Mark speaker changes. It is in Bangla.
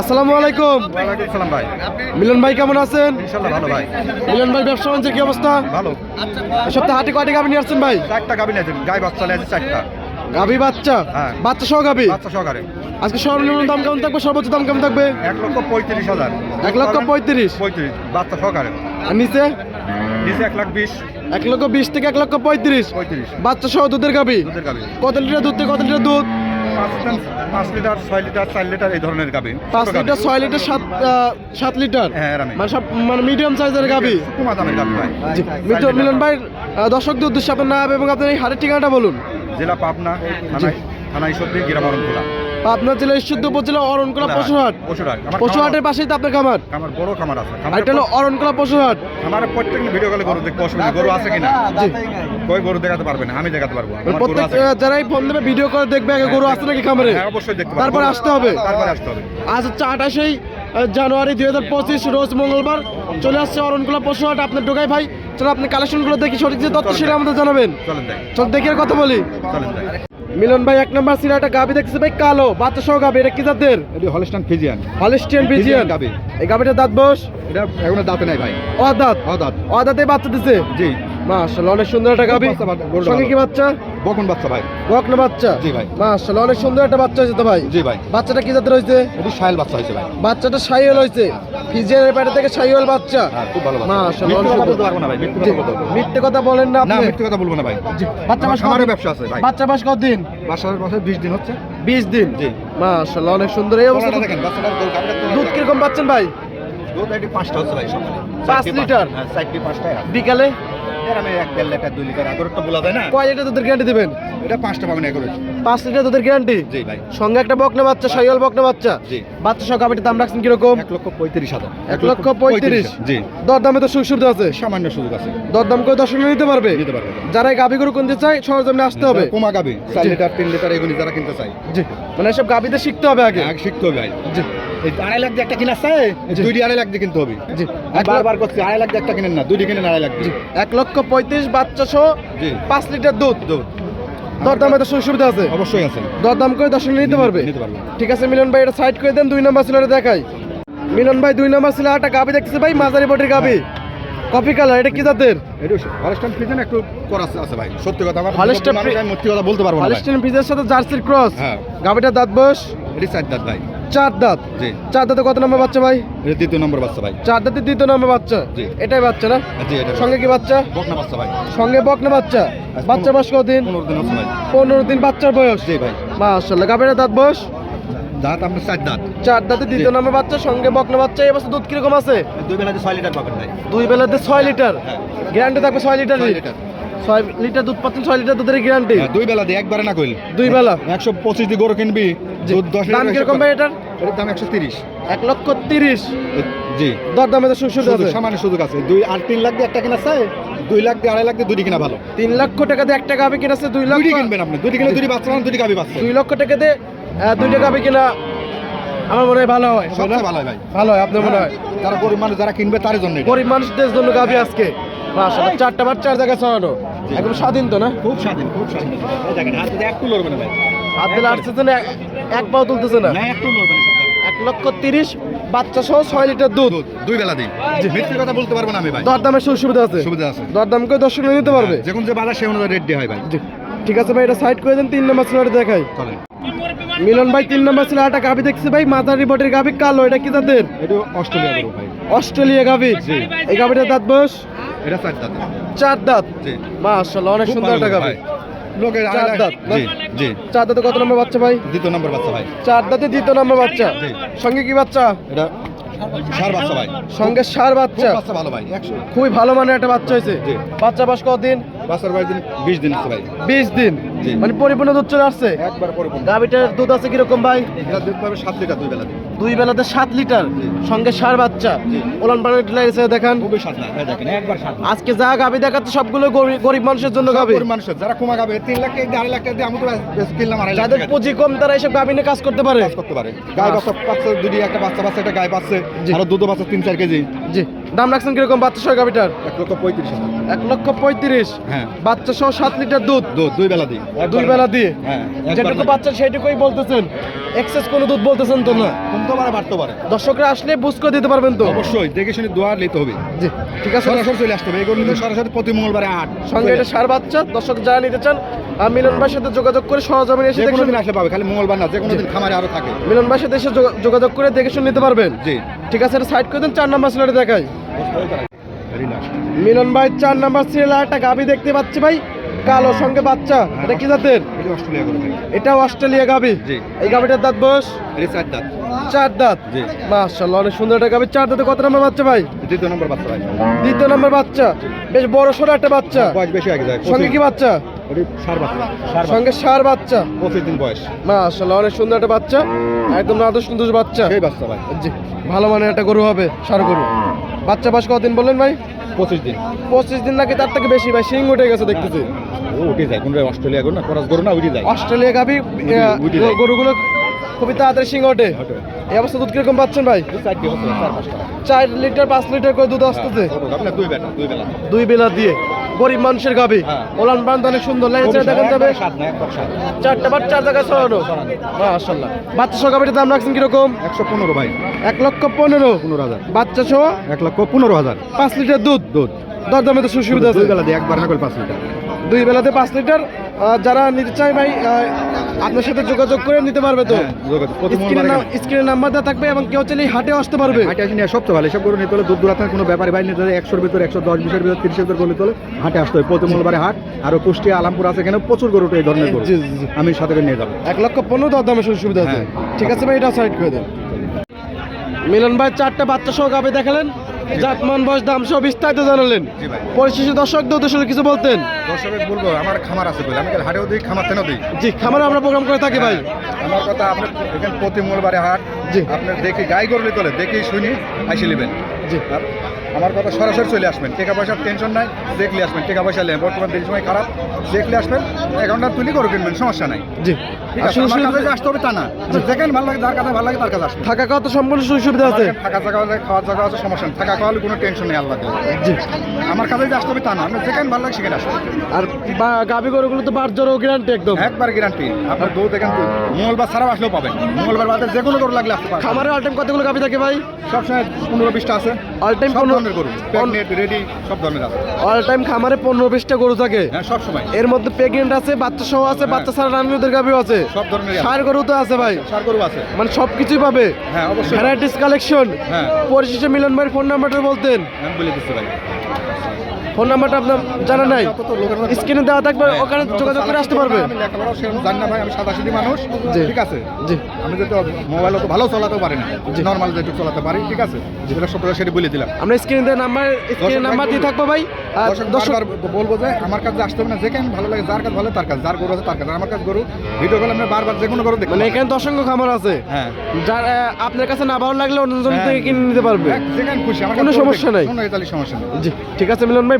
Speaker 1: আসসালামু আলাইকুম।
Speaker 2: ওয়ালাইকুম সালাম ভাই।
Speaker 1: মিলন ভাই কেমন আছেন?
Speaker 2: ইনশাল্লাহ ভালো ভাই।
Speaker 1: মিলন ভাই ব্যবসা বাণিজ্যের কি অবস্থা?
Speaker 2: ভালো।
Speaker 1: এই সপ্তাহে হাটে কয়টি গাভি নিয়ে আসছেন ভাই?
Speaker 2: চারটা গাবি নিয়েছে গাই বাচ্চা নিয়েছে চারটা।
Speaker 1: গাভি বাচ্চা?
Speaker 2: হ্যাঁ।
Speaker 1: বাচ্চা সহ গাভি?
Speaker 2: বাচ্চা সহকারে
Speaker 1: আজকে সর্বনিম্ন দাম কেমন থাকবে? সর্বোচ্চ দাম কেমন থাকবে?
Speaker 2: এক লক্ষ পঁয়ত্রিশ হাজার।
Speaker 1: এক লক্ষ পঁয়ত্রিশ?
Speaker 2: পঁয়ত্রিশ। বাচ্চা সহকারে
Speaker 1: আর নিচে?
Speaker 2: নিচে এক লাখ বিশ।
Speaker 1: এক লক্ষ বিশ থেকে এক লক্ষ পঁয়ত্রিশ।
Speaker 2: পঁয়ত্রিশ।
Speaker 1: বাচ্চা সহ দুধের গাভি?
Speaker 2: দুধের গাবি
Speaker 1: কত লিটার দুধ থেকে কত লিটার দুধ?
Speaker 2: পাঁচ লিটার পাঁচ লিটার ছয় লিটার চার লিটার এই ধরনের গাবি
Speaker 1: পাঁচ লিটার ছয় লিটার সাত সাত লিটার?
Speaker 2: হ্যাঁ এরামি
Speaker 1: মানে সব মানে মিডিয়াম সাইজের গাভি?
Speaker 2: কুমা দামের গাবি ভাই।
Speaker 1: মিলন ভাই দর্শকদের উদ্দেশ্যে আপনার নাম এবং আপনার এই হাটের ঠিকানাটা বলুন।
Speaker 2: জেলা পাবনা থানায় থানা ঈশ্বরদী গ্রাম অরণখোলা
Speaker 1: পাবনা জেলা ঈশ্বরদ উপজেলা অরণকোলা পশুহাট। পশুহাটের পাশেই তো আপনার খামার?
Speaker 2: আমার বড় খামার আছে।
Speaker 1: এটা হলো অরণকোলা পশুহাট।
Speaker 2: আমার প্রত্যেক ভিডিও কলে গরু দেখতে অসুবিধা গরু আছে কিনা?
Speaker 1: জি।
Speaker 2: কই গরু দেখাতে পারবে না আমি দেখাতে পারব
Speaker 1: প্রত্যেক যারাই ফোন দেবে ভিডিও করে দেখবে আগে গরু নাকি খামারে?
Speaker 2: হ্যাঁ অবশ্যই দেখতে
Speaker 1: তারপরে আসতে হবে।
Speaker 2: তারপরে আসতে হবে।
Speaker 1: আজ হচ্ছে আঠাশেই জানুয়ারি দুই হাজার পঁচিশ রোজ মঙ্গলবার। চলে আসছে অরণকোলা পশুহাট আপনার ঢোকাই ভাই। চলো আপনি কালেকশনগুলো দেখি সঠিক যে তথ্য সেটা আমাদের জানাবেন। চল দেখে আর কথা বলি। মিলন ভাই এক নম্বর সিরাটা গাবি দেখছে ভাই কালো বাচ্চা সহ গাবি এটা কি জাতের?
Speaker 2: এটি হলস্টান ফিজিয়ান।
Speaker 1: হলিস্টিয়ান
Speaker 2: ফিজিয়ান গাবি।
Speaker 1: এই গাবিটার দাঁত বস
Speaker 2: এটা এখনও দাঁতে নাই ভাই।
Speaker 1: অদাঁত।
Speaker 2: অদাঁত।
Speaker 1: অদাঁতে বাচ্চা দিছে?
Speaker 2: জি।
Speaker 1: মাশাআল্লাহ অনেক সুন্দর একটা গাবি
Speaker 2: বাচ্চা, বাচ্চা, গরুটা
Speaker 1: সঙ্গে কি বাচ্চা?
Speaker 2: বকন বাচ্চা ভাই।
Speaker 1: বকনা বাচ্চা?
Speaker 2: জি ভাই।
Speaker 1: মাশাআল্লাহ অনেক সুন্দর একটা বাচ্চা হয়েছে তো ভাই?
Speaker 2: জি ভাই।
Speaker 1: বাচ্চাটা কি জাতের হয়েছে?
Speaker 2: এটি সাইল বাচ্চা হয়েছে ভাই।
Speaker 1: বাচ্চাটা সাইওয়াল হয়েছে। ফিজিয়ানের পেটে থেকে সাইওয়াল বাচ্চা।
Speaker 2: হ্যাঁ খুব ভালো
Speaker 1: মাশাআল্লাহ, অনেক
Speaker 2: বলতে পারব না ভাই মিথ্যে কথা বলতে না।
Speaker 1: মিথ্যে না
Speaker 2: না মিথ্যে কথা বলব না ভাই।
Speaker 1: জি, বাচ্চা মাস
Speaker 2: আমারও ব্যবসা আছে ভাই।
Speaker 1: বাচ্চা মাস কতদিন?
Speaker 2: দিন হচ্ছে।
Speaker 1: বিশ দিন।
Speaker 2: জি।
Speaker 1: মাশাআল্লাহ অনেক সুন্দর। এই অবস্থা
Speaker 2: দেখেন বাচ্চাটার
Speaker 1: দুধ কীরকম পাচ্ছেন ভাই?
Speaker 2: দুধ এটি পাঁচটা হচ্ছে ভাই সকালে।
Speaker 1: লিটার?
Speaker 2: হ্যাঁ।
Speaker 1: বিকালে?
Speaker 2: এর এক দেড় লিটার দুই লিটার আগরটা বলা যায় না?
Speaker 1: কয় লিটার দুধের গ্যারান্টি দেবেন?
Speaker 2: এটা পাঁচটা পাবেন এগারো
Speaker 1: পাঁচ লিটার দুধের গ্যারান্টি
Speaker 2: জি ভাই।
Speaker 1: সঙ্গে একটা বকনা বাচ্চা সাইওয়াল বকনা বাচ্চা।
Speaker 2: জি।
Speaker 1: বাচ্চা সহ গাবিটির দাম রাখছেন কীরকম?
Speaker 2: এক লক্ষ পঁয়ত্রিশ হাজার।
Speaker 1: এক লক্ষ পঁয়ত্রিশ?
Speaker 2: জি।
Speaker 1: দর তো সুযোগ সুবিধা আছে?
Speaker 2: সামান্য সুযোগ আছে।
Speaker 1: দরদাম করে দর্শক নিতে পারবে?
Speaker 2: নিতে পারবে।
Speaker 1: যারা গাভি গরু কিনতে চায় সরজমিনে আসতে হবে।
Speaker 2: কমা গাবি চার লিটার তিন লিটার এগুলি যারা কিনতে চাই
Speaker 1: জি। মানে এসব গাভিতে শিখতে হবে আগে।
Speaker 2: আগে শিখতে হবে
Speaker 1: জি।
Speaker 2: আড়াই লাখ দিয়ে একটা কিনা
Speaker 1: জি।
Speaker 2: দুইটি আড়াই লাখ দিয়ে কিনতে হবে।
Speaker 1: জি।
Speaker 2: বারবার করছি আড়াই লাখ দিয়ে একটা কিনেন না দুইটি কিনেন আড়াই লাখ
Speaker 1: এক লক্ষ পঁয়ত্রিশ বাচ্চা সহ পাঁচ লিটার দুধ।
Speaker 2: দুধ।
Speaker 1: দরদামে তো সুবিধা আছে?
Speaker 2: অবশ্যই আছে।
Speaker 1: দরদাম করে দর্শক নিতে পারবে?
Speaker 2: নিতে পারবে
Speaker 1: ঠিক আছে মিলন ভাই এটা সাইড করে দেন দুই নম্বর সিলারে দেখাই। মিলন ভাই দুই নম্বর সিলার একটা গাভি দেখতেছে ভাই মাঝারি বটির গাভি কপি কালার এটা কি জাতের?
Speaker 2: হলস্টাইন ফ্রিজেন একটু করা আছে ভাই সত্যি কথা আমার
Speaker 1: হলস্টাইন
Speaker 2: সত্যি কথা বলতে পারব না ভাই।
Speaker 1: ফ্রিজের সাথে জার্সির ক্রস
Speaker 2: হ্যাঁ।
Speaker 1: গাভিটার দাঁত বয়স?
Speaker 2: এটি চার দাঁত ভাই।
Speaker 1: চার দাঁত।
Speaker 2: জি।
Speaker 1: চার দাঁতে কত নম্বর বাচ্চা ভাই?
Speaker 2: এটা দ্বিতীয় নম্বর বাচ্চা ভাই।
Speaker 1: চার দাঁতে দ্বিতীয় নম্বর বাচ্চা?
Speaker 2: জি।
Speaker 1: এটাই বাচ্চা না?
Speaker 2: জি এটা
Speaker 1: সঙ্গে কি বাচ্চা?
Speaker 2: বকনা বাচ্চা ভাই।
Speaker 1: সঙ্গে বকনা বাচ্চা। বাচ্চা বয়স কদিন
Speaker 2: পনেরো দিন ভাই।
Speaker 1: পনেরো দিন বাচ্চার বয়স?
Speaker 2: জি ভাই।
Speaker 1: মাশাল্লাহ গাভিটার দাঁত বয়স?
Speaker 2: দাঁত আপনার চার দাঁত।
Speaker 1: চার দাঁতে দ্বিতীয় নম্বর বাচ্চা সঙ্গে বকনা বাচ্চা। এই বছর দুধ কীরকম আছে?
Speaker 2: দুই বেলাতে ছয় লিটার পাবেন ভাই।
Speaker 1: দুই বেলাতে ছয় লিটার?
Speaker 2: হ্যাঁ।
Speaker 1: গ্যারান্টি থাকবে ছয় লিটার
Speaker 2: লিটার।
Speaker 1: ছয় লিটার দুধ পাচ্ছেন ছয় লিটার দুধের গ্যারান্টি
Speaker 2: হ্যাঁ, দুই বেলা দিয়ে একবারে না কইল।
Speaker 1: দুই বেলা।
Speaker 2: একশো পঁচিশ দিয়ে গরু কিনবি দুধ দশ
Speaker 1: দাম কীরকম ভাই এটার?
Speaker 2: এটার দাম একশো তিরিশ।
Speaker 1: এক লক্ষ তিরিশ।
Speaker 2: জি।
Speaker 1: দর দামে তো সুযোগ আছে।
Speaker 2: সামান্য সুযোগ আছে। দুই আর তিন লাখ দিয়ে একটা কিনা চাই দুই লাখ দিয়ে আড়াই লাখ দিয়ে দুটি কিনা ভালো।
Speaker 1: তিন লক্ষ টাকা দিয়ে একটা গাভি কিনেছে দুই লক্ষ
Speaker 2: দুটি কিনবেন আপনি দুটি কিনে দুটি বাচ্চা দুটি গাবি বাচ্চা।
Speaker 1: দুই লক্ষ টাকা দিয়ে দুইটা গাভি কিনা আমার মনে হয় ভালো হয়।
Speaker 2: ভালো হয় ভাই।
Speaker 1: ভালো হয় আপনার মনে হয়
Speaker 2: যারা গরিব মানুষ যারা কিনবে তার জন্য।
Speaker 1: গরিব মানুষদের জন্য গাভি আজকে। মাশাআল্লাহ চারটা বার চার জায়গায় ছড়ানো। একদম স্বাধীন তো না?
Speaker 2: খুব স্বাধীন খুব স্বাধীন। এই দেখেন হাত দিয়ে একটু লড়বে না ভাই।
Speaker 1: হাত দিলে আসতেছে না এক- এক পাও তুলতেছে না?
Speaker 2: লড়বে না
Speaker 1: এক লক্ষ তিরিশ বাচ্চা সহ ছয় লিটার দুধ।
Speaker 2: দুই বেলা দিই কথা বলতে পারব না আমি ভাই।
Speaker 1: দরদামের সুবিধা আছে?
Speaker 2: সুবিধা আছে।
Speaker 1: দর্শক নিতে পারবে?
Speaker 2: যখন যে বাজার সে অনুযায়ী রেট হয় ভাই।
Speaker 1: ঠিক আছে ভাই এটা সাইড করে দেন তিন নম্বর সিলারে দেখাই। মিলন ভাই তিন নম্বর সিলার একটা গাভি দেখছে ভাই মাঝারি রিপোর্টের গাভি কালো এটা কি তাদের
Speaker 2: এটা অস্ট্রেলিয়া ভাই।
Speaker 1: অস্ট্রেলিয়া গাভি। এই গাভিটার দাঁত বয়স?
Speaker 2: এটা চার দাঁত
Speaker 1: চার দাঁত?
Speaker 2: জি।
Speaker 1: মাশাআল্লাহ অনেক সুন্দর একটা
Speaker 2: লোকের
Speaker 1: চার দাঁত,
Speaker 2: জি জি।
Speaker 1: চার দাঁতে কত নম্বর বাচ্চা ভাই?
Speaker 2: দ্বিতীয় নম্বর বাচ্চা ভাই।
Speaker 1: চার দাঁতে দ্বিতীয় নম্বর বাচ্চা। সঙ্গে কি বাচ্চা?
Speaker 2: এটা সার বাচ্চা ভাই।
Speaker 1: সঙ্গে সার বাচ্চা।
Speaker 2: বাচ্চা ভালো ভাই
Speaker 1: খুবই ভালো মানের একটা বাচ্চা হয়েছে। বাচ্চা বাস
Speaker 2: বাচ্চার ভাই দিন বিশ দিন আছে ভাই।
Speaker 1: বিশ দিন। মানে পরিপূর্ণ দুধ চলে আসছে?
Speaker 2: একবার পরিপূর্ণ।
Speaker 1: গাভিটার দুধ আছে কীরকম ভাই?
Speaker 2: হবে সাত লিটার দুই বেলা।
Speaker 1: দুই বেলাতে সাত লিটার সঙ্গে সার বাচ্চা। ওলান পানের ডিলার দেখান। আজকে যা গাবি দেখাচ্ছে সবগুলো গরিব- মানুষের জন্য
Speaker 2: গাবি। মানুষের যারা কমা গাবে তিন লাখ কেজি আড়াই লাখ টাকা আমি কিনলাম
Speaker 1: যাদের পুঁজি কম তারা এসব গাবি নিয়ে কাজ করতে পারে।
Speaker 2: কাজ করতে পারে। গায়ে বাচ্চা পাচ্ছে দুটি একটা বাচ্চা বাচ্চা একটা গায়ে
Speaker 1: বাচ্চা।
Speaker 2: আরও দুটো বাচ্চা তিন চার কেজি।
Speaker 1: জি। দাম রাখছেন কীরকম বাচ্চা সহ গাভিটার?
Speaker 2: এক লক্ষ পঁয়ত্রিশ
Speaker 1: এক লক্ষ পঁয়ত্রিশ?
Speaker 2: হ্যাঁ।
Speaker 1: বাচ্চা সহ সাত লিটার দুধ?
Speaker 2: দুধ দুই বেলা দিই
Speaker 1: দুই বেলা দিয়ে?
Speaker 2: হ্যাঁ
Speaker 1: যেটুকু বাচ্চা সেটুকুই বলতেছেন এক্সেস কোনো দুধ বলতেছেন তো না?
Speaker 2: কমতে পারে বাড়তে পারে
Speaker 1: দর্শকরা আসলে বুঝ করে দিতে পারবেন তো?
Speaker 2: অবশ্যই দেখে শুনে দোয়া নিতে হবে।
Speaker 1: জি ঠিক আছে।
Speaker 2: সরাসরি চলে আসতে হবে। এগুলো সরাসরি প্রতি মঙ্গলবারে আট।
Speaker 1: সঙ্গে এটা সার বাচ্চা দর্শক যারা নিতে চান আহ, মিলন ভাইয়ের সাথে যোগাযোগ করে সহজমিনে এসে দেখে
Speaker 2: দিন আসলে পাবে খালি মঙ্গলবার না যে কোনো দিন খামারে আরও থাকে।
Speaker 1: মিলন ভাইয়ের সাথে এসে যোগাযোগ করে দেখে শুনে নিতে পারবেন?
Speaker 2: জি।
Speaker 1: ঠিক আছে এটা সাইড করে দেন চার নাম্বার সিলেটে
Speaker 2: nice.
Speaker 1: মিলন ভাই চার নাম্বার সিরিয়ালে একটা গাবি দেখতে পাচ্ছি ভাই। কালো সঙ্গে বাচ্চা। এটা কি জাতের?
Speaker 2: এটা অস্ট্রেলিয়া
Speaker 1: গাবি এই গাবিটার দাঁত বয়স?
Speaker 2: চার দাঁত।
Speaker 1: চার দাঁত। মাশাআল্লাহ অনেক সুন্দর একটা গাবি চার দাঁতে কত নম্বর বাচ্চা ভাই?
Speaker 2: দ্বিতীয় নম্বর বাচ্চা ভাই।
Speaker 1: দ্বিতীয় নম্বর বাচ্চা। বেশ বড় সড়ো একটা বাচ্চা। সঙ্গে কি বাচ্চা?
Speaker 2: ওটি সার বাচ্চা।
Speaker 1: সঙ্গে সার বাচ্চা।
Speaker 2: পঁচিশ দিন বয়স।
Speaker 1: মাশাআল্লাহ অনেক সুন্দর একটা বাচ্চা। একদম নাদুস সুন্দর বাচ্চা।
Speaker 2: সেই বাচ্চা ভাই।
Speaker 1: জি ভালো মানের একটা গরু হবে সার গরু। বাচ্চা বাস কতদিন বললেন ভাই?
Speaker 2: পঁচিশ দিন।
Speaker 1: পঁচিশ দিন নাকি তার থেকে বেশি? ভাই শিং উঠে গেছে দেখতেছি।
Speaker 2: ও উঠে যায়। কোন অস্ট্রেলিয়া গরু না? খরচ গরু না উঠে যায়।
Speaker 1: অস্ট্রেলিয়া গাবি। গরুগুলো খুবই তাড়াতাড়ি শিং ওঠে। এই অবস্থা দুধ কীরকম পাচ্ছেন ভাই?
Speaker 2: চার
Speaker 1: লিটার পাঁচ লিটার করে দুধ আসতেছে।
Speaker 2: দুই বেলা।
Speaker 1: দুই বেলা দিয়ে। গরিব মানুষের গাবি।
Speaker 2: হ্যাঁ।
Speaker 1: ওলান বান্ধ অনেক সুন্দর। লেগেছে দেখেন যাবে। চারটা বার চার জায়গায় ছড়ানো। মাশাল্লাহ বাচ্চা সহ গাবিটার দাম রাখছেন কীরকম?
Speaker 2: একশো পনেরো ভাই।
Speaker 1: এক লক্ষ পনেরো।
Speaker 2: পনেরো হাজার।
Speaker 1: বাচ্চা সহ?
Speaker 2: এক লক্ষ পনেরো হাজার।
Speaker 1: পাঁচ লিটার দুধ?
Speaker 2: দুধ।
Speaker 1: দরদামে তো সুবিধা আছে।
Speaker 2: দুই বেলা একবার না করে পাঁচ লিটার।
Speaker 1: দুই বেলাতে পাঁচ লিটার। যারা নিতে চায় ভাই আপনার সাথে যোগাযোগ করে নিতে পারবে তো?
Speaker 2: হ্যাঁ, যোগাযোগ। প্রতি
Speaker 1: স্ক্রিনে
Speaker 2: মঙ্গলবারে
Speaker 1: নাম- স্ক্রিনে নাম্বার দেওয়া থাকবে এবং কেউ চাইলে হাটে আসতে পারবে।
Speaker 2: হাটে আসেনি সবচেয়ে ভালো। এসব গরু নিতে হলে দূর দূরান্তের কোনো ব্যাপারে ভাই নিতে হলে একশোর ভিতরে একশো দশ বিশের ভিতরে তিরিশের ভিতরে নিতে হলে হাটে আসতে হবে। প্রতি মঙ্গলবারে হাট আরও কুষ্টিয়া আলামপুর আছে এখানে প্রচুর গরু এই ধরনের গরু। আমি সাথে করে নিয়ে যাব।
Speaker 1: এক লক্ষ পনেরো দর দামে সুযোগ সুবিধা আছে।
Speaker 2: হ্যাঁ।
Speaker 1: ঠিক আছে ভাই এটা সাইড করে দেন। মিলন ভাই চারটা বাচ্চা সহ গাবে দেখালেন। জাতমান বয়স দাম সব বিস্তারিত জানালেন। পরিশেষে দর্শকদের উদ্দেশ্যে কিছু বলতেন?
Speaker 2: দর্শকের বলব আমার খামার আছে বলে। আমি হাটেও দিই খামার তেনও দিই?
Speaker 1: জি খামার আমরা প্রোগ্রাম করে থাকি ভাই।
Speaker 2: আমার কথা আপনি এখানে প্রতি মঙ্গলবারে হাট।
Speaker 1: জি।
Speaker 2: আপনি দেখি গাই গরু তোলে দেখি শুনি আইসে নেবেন।
Speaker 1: জি।
Speaker 2: আমার কথা সরাসরি চলে আসবেন। টাকা পয়সার টেনশন নাই দেখলে আসবেন। টাকা পয়সা নেন বর্তমান দিন সময় খারাপ দেখলে আসবেন। অ্যাকাউন্টটা তুলি করে কিনবেন সমস্যা নাই।
Speaker 1: জি।
Speaker 2: আসতে হবে তা না। যেখানে ভালো লাগে যার কাছে ভালো লাগে তার কাছে আসবেন।
Speaker 1: থাকা খাওয়া তো সম্পূর্ণ সুযোগ সুবিধা আছে
Speaker 2: থাকা জায়গা আছে খাওয়ার জায়গা আছে সমস্যা থাকা খাওয়ালে কোনো টেনশন নেই আল্লাহ
Speaker 1: জি।
Speaker 2: আমার কাছে আসতে হবে তা না। আপনি যেখানে ভালো লাগে সেখানে আসবেন।
Speaker 1: আর বা- গাভী গরুগুলো তো বার জোর গ্যারান্টি একদম।
Speaker 2: একবার গ্যারান্টি আপনার দুধ এখান মঙ্গলবার ছাড়াও আসলেও পাবেন। মঙ্গলবার বাদে যে কোনো গরু লাগলে আসতে পারবেন।
Speaker 1: খামারে অল টাইম কতগুলো গাভী থাকে ভাই?
Speaker 2: সবসময় পনেরো বিশটা আছে।
Speaker 1: অল টাইম
Speaker 2: সব ধরনের গরু। প্রেগনেন্ট রেডি সব ধরনের আছে।
Speaker 1: অল টাইম খামারে পনেরো বিশটা গরু থাকে।
Speaker 2: হ্যাঁ সব সময়।
Speaker 1: এর মধ্যে প্রেগনেন্ট আছে বাচ্চা সহ আছে
Speaker 2: হ্যাঁ।
Speaker 1: বাচ্চা ছাড়া ওদের গাভীও আছে।
Speaker 2: সব ধরনের।
Speaker 1: সার গরু তো আছে ভাই।
Speaker 2: সার গরু আছে।
Speaker 1: মানে সব কিছুই পাবে।
Speaker 2: হ্যাঁ অবশ্যই।
Speaker 1: ভ্যারাইটিস কালেকশন
Speaker 2: হ্যাঁ।
Speaker 1: পরিশেষে মিলন ভাই ফোন নাম্বারটা বলতেন।
Speaker 2: আমি বলে দিচ্ছি ভাই।
Speaker 1: ফোন নাম্বারটা আপনার জানা নাই। স্ক্রিনে দেওয়া থাকবে ওখানে যোগাযোগ করে আসতে পারবে।
Speaker 2: আমি সেরকম জানি না ভাই আমি মানুষ ঠিক আছে?
Speaker 1: জি।
Speaker 2: আমি মোবাইল তো ভালো চালাতেও পারি না নর্মাল চালাতে পারি ঠিক আছে? যেটা সেটা বলে দিলাম।
Speaker 1: আমরা স্ক্রিনে নাম্বার স্ক্রিনে নাম্বার দিয়ে থাকব ভাই।
Speaker 2: দর্শক বলব যে আমার কাছে আসতে হবে না যেখানে ভালো লাগে যার কাছে ভালো তার কাছে যার গরু আছে তার কাছে। আমার কাছে গরু ভিডিও কলে আমরা বারবার যে কোনো গরু দেখি
Speaker 1: মানে এখানে তো অসংখ্য খামার আছে।
Speaker 2: হ্যাঁ।
Speaker 1: যার আপনার কাছে না ভালো লাগলে অন্যজন
Speaker 2: হ্যাঁ।
Speaker 1: থেকে কিনে নিতে পারবে।
Speaker 2: যেখানে খুশি আমার
Speaker 1: কোনো সমস্যা নাই।
Speaker 2: কোনো সমস্যা নেই।
Speaker 1: জি ঠিক আছে মিলন ভাই